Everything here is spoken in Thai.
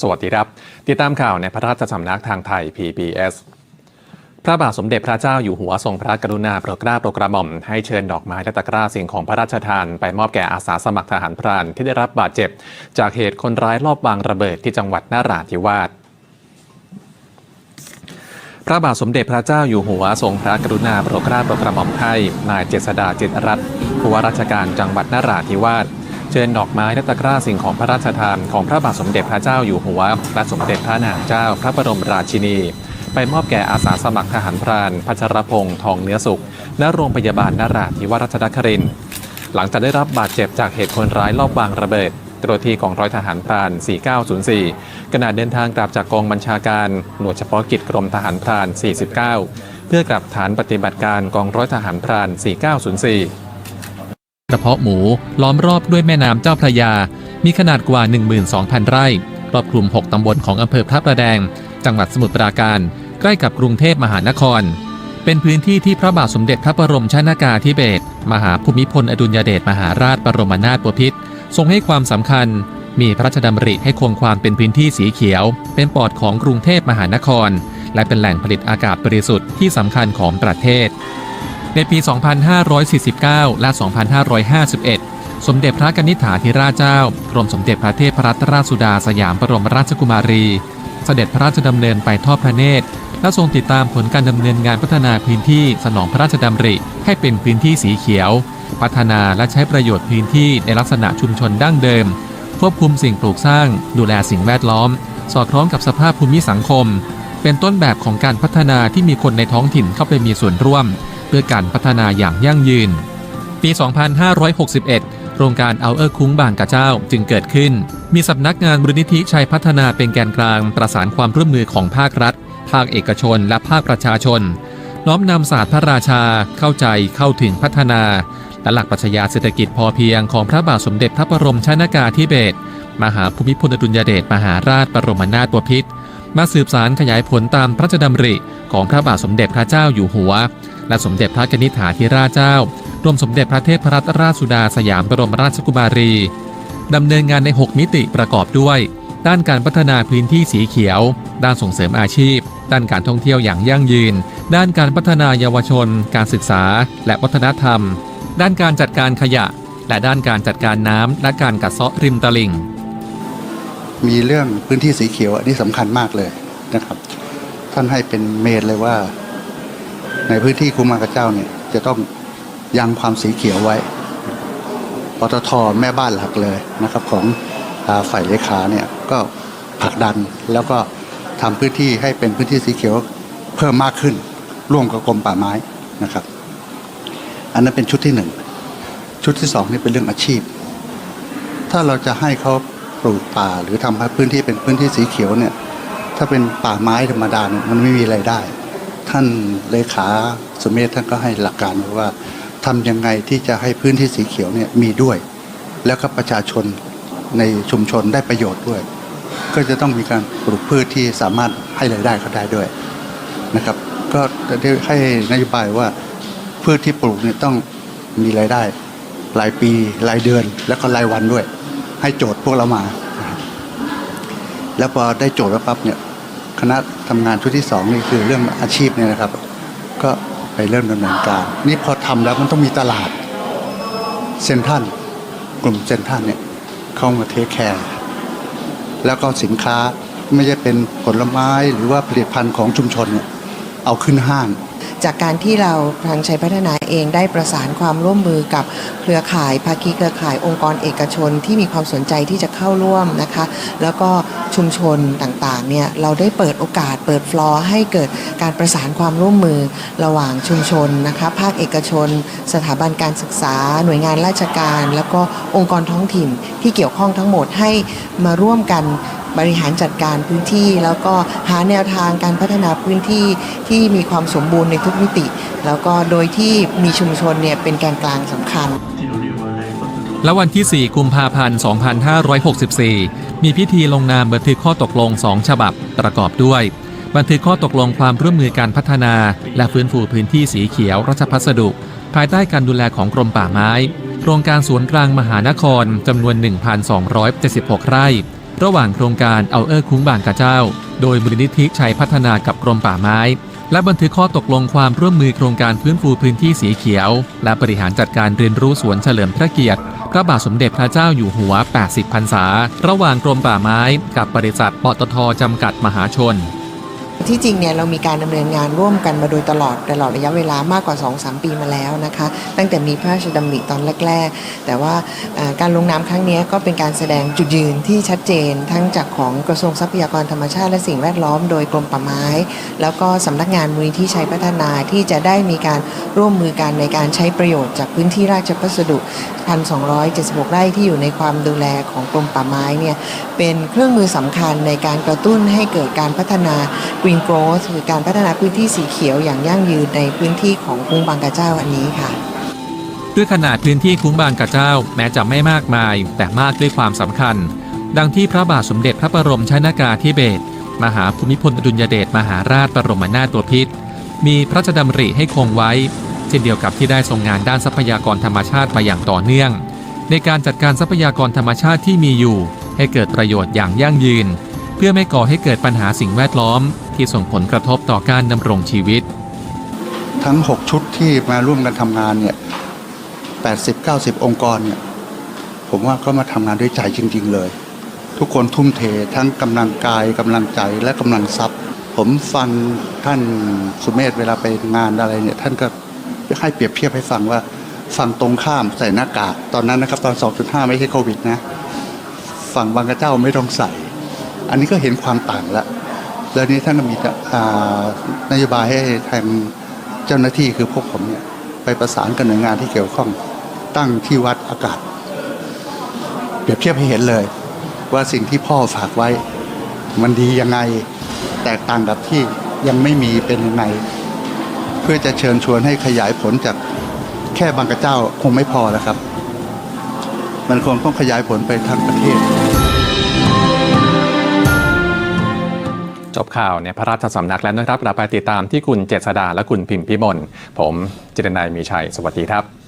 สวัสดีครับ ติดตามข่าวในพระราชสำนักทางไทย PBS พระบาทสมเด็จพระเจ้าอยู่หัวทรงพระกรุณาโปรดเกล้าโปรดกระหม่อมให้เชิญดอกไม้และตะกร้าสิ่งของพระราชทานไปมอบแก่อาสาสมัครทหารพรานที่ได้รับบาดเจ็บ จากเหตุคนร้ายลอบวางระเบิดที่จังหวัดนาราธิวาสพระบาทสมเด็จพระเจ้าอยู่หัวทรงพระกรุณาโปรดเกล้าโปรดกระหม่อมให้นายเจษดาจิตรรัตน์ผู้ว่าราชการจังหวัดนาราธิวาส เชิญดอกไม้และตะกร้าสิ่งของพระราชทานของพระบาทสมเด็จพระเจ้าอยู่หัวและสมเด็จพระนางเจ้าพระบรมราชินี ไปมอบแก่อาสาสมัครทหารพรานพัชรพงษ์ทองเนื้อสุข ณโรงพยาบาลนาราธิวาสรัชนครินทร์หลังจากได้รับบาดเจ็บจากเหตุคนร้ายลอบวางระเบิดตัวทีของร้อยทหารพราน 4904ขณะเดินทางกลับจากกองบัญชาการ หน่วยเฉพาะกิจกรมทหารพราน 49 เพื่อกลับฐานปฏิบัติการกองร้อยทหารพราน 4904 กระเพาะหมูล้อมรอบด้วยแม่น้ำเจ้าพระยา มีขนาดกว่า 12,000 ไร่ครอบคลุม 6 ตำบลของอำเภอพระประแดง จังหวัดสมุทรปราการ ใกล้กับกรุงเทพมหานคร เป็นพื้นที่ที่พระบาทสมเด็จพระบรมชนากาธิเบศรมหาภูมิพลอดุลยเดชมหาราชบรมนาถบพิตรทรงให้ความสำคัญ มีพระราชดำริให้คงความเป็นพื้นที่สีเขียว เป็นปอดของกรุงเทพมหานคร และเป็นแหล่งผลิตอากาศบริสุทธิ์ที่สำคัญของประเทศ ในปี 2549 และ 2551 สมเด็จพระกนิษฐาธิราชเจ้ากรมสมเด็จพระเทพรัตนราชสุดาสยามบรมราชกุมารี เสด็จพระราชดำเนินไปทอดพระเนตร และทรงติดตามผลการดำเนินงานพัฒนาพื้นที่สนองพระราชดำริ ให้เป็นพื้นที่สีเขียว พัฒนาและใช้ประโยชน์พื้นที่ในลักษณะชุมชนดั้งเดิม ควบคุมสิ่งปลูกสร้าง ดูแลสิ่งแวดล้อม สอดคล้องกับสภาพภูมิสังคม เป็นต้นแบบของการพัฒนาที่มีคนในท้องถิ่นเข้าไปมีส่วนร่วม เพื่อการพัฒนาอย่างยั่งยืน ปี 2561 โครงการเอาเออร์คุ้งบางกะเจ้าจึงเกิดขึ้น มีสำนักงานมูลนิธิชัยพัฒนาเป็นแกนกลางประสานความร่วมมือของภาครัฐ ภาคเอกชน และภาคประชาชน น้อมนำศาสตร์พระราชาเข้าใจเข้าถึงพัฒนา และหลักปรัชญาเศรษฐกิจพอเพียงของพระบาทสมเด็จพระบรมชนากาธิเบศรมหาภูมิพลอดุลยเดชมหาราชบรมนาถบพิตรมาสืบสารขยายผลตามพระราชดำริของพระบาทสมเด็จพระเจ้าอยู่หัว และสมเด็จพระนิษฐาธิราชเจ้ารวมสมเด็จพระเทพรัตนราชสุดาสยามบรมราชกุมารีดำเนินงานใน 6 มิติประกอบด้วย ด้านการพัฒนาพื้นที่สีเขียว ด้านส่งเสริมอาชีพ ด้านการท่องเที่ยวอย่างยั่งยืน ด้านการพัฒนาเยาวชน การศึกษา และวัฒนธรรม ด้านการจัดการขยะ และด้านการจัดการน้ำและการกัดเซาะริมตลิ่ง มีเรื่องพื้นที่สีเขียวอันนี้สำคัญมากเลยนะครับ ท่านให้เป็นเมนเลยว่า ในพื้นที่คุ้มากระเจ้าเนี่ยจะต้องยังความสีเขียวไว้ปตทแม่บ้านหลักเลยนะครับของอาฝ่ายเลขาเนี่ยก็ผลักดันแล้วก็ทำพื้นที่ให้เป็นพื้นที่สีเขียวเพิ่มมากขึ้น ร่วมกับกรมป่าไม้นะครับ อันนั้นเป็นชุดที่หนึ่งชุดที่สองนี่เป็นเรื่องอาชีพ ถ้าเราจะให้เขาปลูกป่าหรือทำให้พื้นที่เป็นพื้นที่สีเขียวเนี่ยถ้าเป็นป่าไม้ธรรมดาเนี่ยมันไม่มีไรายได้ ท่านเลขาสุเมธท่านก็ให้หลักการว่าทำยังไงที่จะให้พื้นที่สีเขียวเนี่ยมีด้วย แล้วก็ประชาชนในชุมชนได้ประโยชน์ด้วย ก็จะต้องมีการปลูกพืชที่สามารถให้รายได้เขาได้ด้วยนะครับ ก็ได้ให้นโยบายว่าพืชที่ปลูกเนี่ยต้องมีรายได้รายปีรายเดือน แล้วก็รายวันด้วย ให้โจทย์พวกเรามา แล้วพอได้โจทย์แล้วปั๊บเนี่ย คณะทำงานชุดที่สองนี่คือเรื่องอาชีพเนี่ยนะครับ ก็ไปเริ่มดำเนินการนี่พอทำแล้วมันต้องมีตลาดเซนทรันกลุ่มเซนทรันเนี่ยเข้ามาเทคแคร์แล้วก็สินค้าไม่ใช่เป็นผลไม้หรือว่าผลิตภัณฑ์ของชุมชนเนี่ยเอาขึ้นห้าง จากการที่เราทางชัยพัฒนาเองได้ประสานความร่วมมือกับเครือข่ายภาคีเครือข่ายองค์กรเอกชนที่มีความสนใจที่จะเข้าร่วมนะคะ แล้วก็ชุมชนต่างๆเนี่ยเราได้เปิดโอกาสเปิดฟลอร์ให้เกิดการประสานความร่วมมือระหว่างชุมชนนะคะภาคเอกชน สถาบันการศึกษา หน่วยงานราชการ แล้วก็องค์กรท้องถิ่นที่เกี่ยวข้องทั้งหมดให้มาร่วมกันบริหารจัดการพื้นที่ แล้วก็หาแนวทางการพัฒนาพื้นที่ที่มีความสมบูรณ์ในทุกมิติ แล้วก็โดยที่มีชุมชนเนี่ยเป็นแกนกลางสำคัญ และวันที่ 4 กุมภาพันธ์ 2564 มีพิธีลงนามบันทึกข้อตกลง 2 ฉบับประกอบด้วย บันทึกข้อตกลงความร่วมมือการพัฒนา และฟื้นฟูพื้นที่สีเขียวรัชพัสดุ ภายใต้การดูแลของกรมป่าไม้โครงการสวนกลางมหานครจำนวน 1,276 ไร่ ระหว่างโครงการเอาเออร์คุ้งบางกระเจ้า โดยมูลนิธิชัยพัฒนากับกรมป่าไม้ และบันทึกข้อตกลงความร่วมมือโครงการฟื้นฟูพื้นที่สีเขียว และบริหารจัดการเรียนรู้สวนเฉลิมพระเกียรติพระบาทสมเด็จพระเจ้าอยู่หัว 80 พรรษา ระหว่างกรมป่าไม้ กับบริษัทปตทจำกัดมหาชน ที่จริงเนี่ยเรามีการดำเนินงานร่วมกันมาโดยตลอดตลอดระยะเวลามากกว่า 2-3 ปีมาแล้วนะคะ ตั้งแต่มีพระราชดำริตอนแรก ๆ แต่ว่าการลงนามครั้งนี้ก็เป็นการแสดงจุดยืนที่ชัดเจน ทั้งจากของกระทรวงทรัพยากรธรรมชาติและสิ่งแวดล้อมโดยกรมป่าไม้ แล้วก็สำนักงานมูลนิธิชัยพัฒนาที่จะได้มีการร่วมมือกันในการใช้ประโยชน์จากพื้นที่ราชพัสดุ 1,276 ไร่ที่อยู่ในความดูแลของกรมป่าไม้เนี่ยเป็นเครื่องมือสำคัญในการกระตุ้นให้เกิดการพัฒนา Green Growth หรือการพัฒนาพื้นที่สีเขียวอย่างยั่งยืนในพื้นที่ของกรุงบางกระเจ้าอันนี้ค่ะ ด้วยขนาดพื้นที่คุ้งบางกระเจ้าแม้จะไม่มากมาย แต่มากด้วยความสำคัญ ดังที่พระบาทสมเด็จพระบรมชนากาธิเบศรมหาภูมิพลอดุลยเดชมหาราชบรมนาถบพิตรมีพระราชดำริให้คงไว้ เช่นเดียวกับที่ได้ทรงงานด้านทรัพยากรธรรมชาติมาอย่างต่อเนื่อง ในการจัดการทรัพยากรธรรมชาติที่มีอยู่ ให้เกิดประโยชน์อย่างยั่งยืน เพื่อไม่ก่อให้เกิดปัญหาสิ่งแวดล้อม ที่ส่งผลกระทบต่อการดำรงชีวิต ทั้ง 6 ชุดที่มาร่วมกันทำงานเนี่ย80 90 องค์กรเนี่ยผมว่าก็มาทำงานด้วยใจจริง ๆ เลย ทุกคนทุ่มเททั้งกำลังกายกำลังใจและกำลังทรัพย์ ผมฟังท่านสุเมธเวลาไปงานอะไรเนี่ยท่านก็ให้เปรียบเทียบให้ฟังว่าฝั่งตรงข้ามใส่หน้ากากตอนนั้นนะครับตอน 2.5 ไม่ใช่โควิดนะ ฝั่งบางกระเจ้าไม่ต้องใส่ อันนี้ก็เห็นความต่างแล้ว แล้วนี้ท่านก็มีอ่านโยบายให้ทางเจ้าหน้าที่คือพวกผมเนี่ยไปประสานกับหน่วยงานที่เกี่ยวข้องตั้งที่วัดอากาศ เปรียบเทียบให้เห็นเลย ว่าสิ่งที่พ่อฝากไว้ มันดียังไงแตกต่างกับที่ยังไม่มีเป็นยังไง เพื่อจะเชิญชวนให้ขยายผลจากแค่บางกระเจ้าคงไม่พอแล้วครับ มันคงต้องขยายผลไปทั้งประเทศ จบข่าวในพระราชสำนักแล้วนะครับเราไปติดตามที่คุณเจษดาและคุณพิมพิมลผมจิตรนายมีชัย สวัสดีครับ